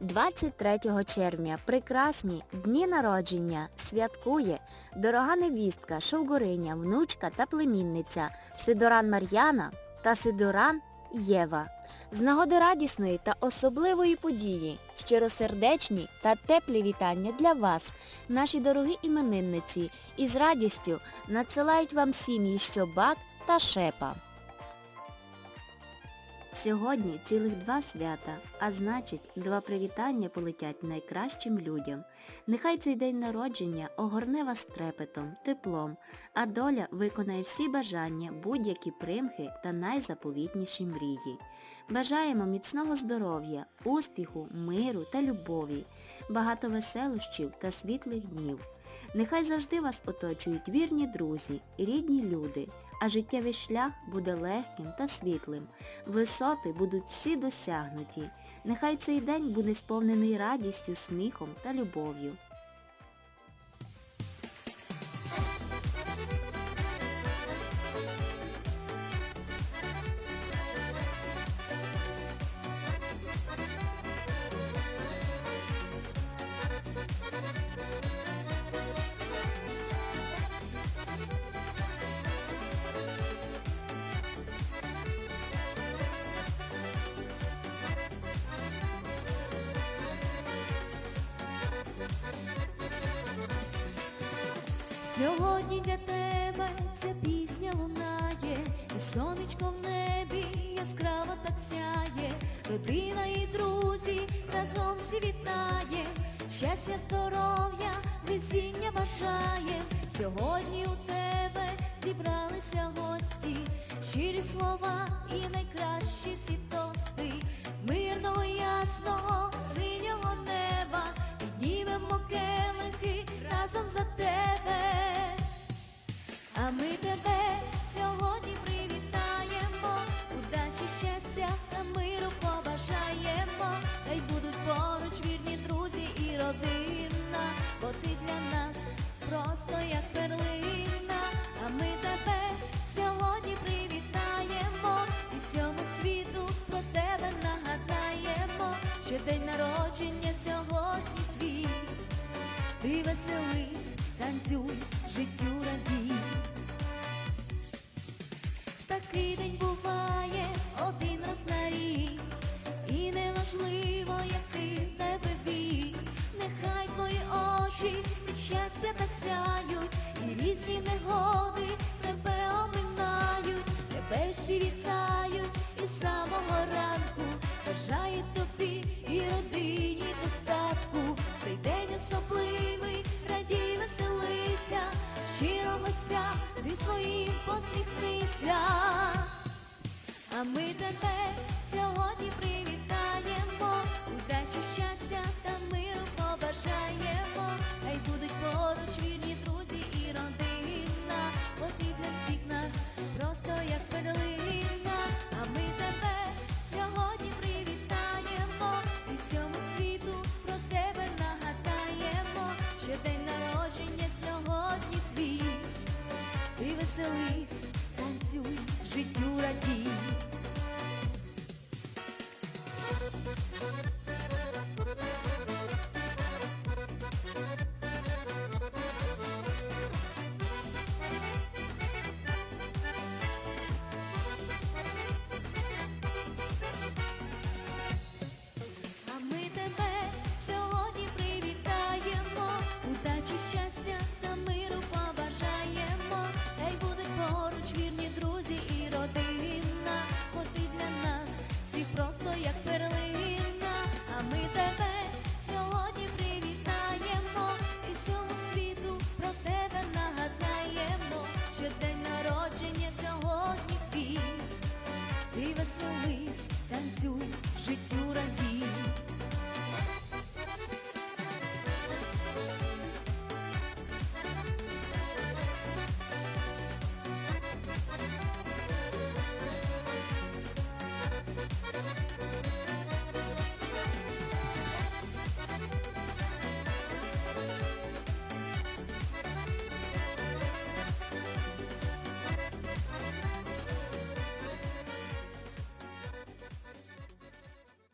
23 червня прекрасні дні народження святкує дорога невістка, шовгориня, внучка та племінниця Сидоран Мар'яна та Сидоран Єва. З нагоди радісної та особливої події, щиросердечні та теплі вітання для вас, наші дорогі іменинниці, і з радістю надсилають вам сім'ї Щобак та Шепа. Сьогодні цілих два свята, а значить, два привітання полетять найкращим людям. Нехай цей день народження огорне вас трепетом, теплом, а доля виконає всі бажання, будь-які примхи та найзаповітніші мрії. Бажаємо міцного здоров'я, успіху, миру та любові, багато веселощів та світлих днів. Нехай завжди вас оточують вірні друзі, рідні люди, а життєвий шлях буде легким та світлим. Висоти будуть всі досягнуті. Нехай цей день буде сповнений радістю, сміхом та любов'ю. Сьогодні для тебе ця пісня лунає, і сонечко в небі яскраво так сяє, родина і друзі разом всі вітає, щастя, здоров'я, везіння бажає. Сьогодні у тебе зібралися гості, щирі слова і найкращі всі тости, мирного, ясного, що день народження сьогодні твій. Ти веселись, танцюй, життю радій. Такий день буває один раз на рік, і неважливо, який в тебе вік, нехай твої очі від щастя так сяють, і різні негоди А ми тебе сьогодні привітаємо, удачі, щастя та миру побажаємо, хай будуть поруч вірні друзі і родина, потрібна всіх нас просто як перлина. А ми тебе сьогодні привітаємо, і всьому світу про тебе нагадаємо, що день народження сьогодні твій, ти веселись, танцюй, життю радій.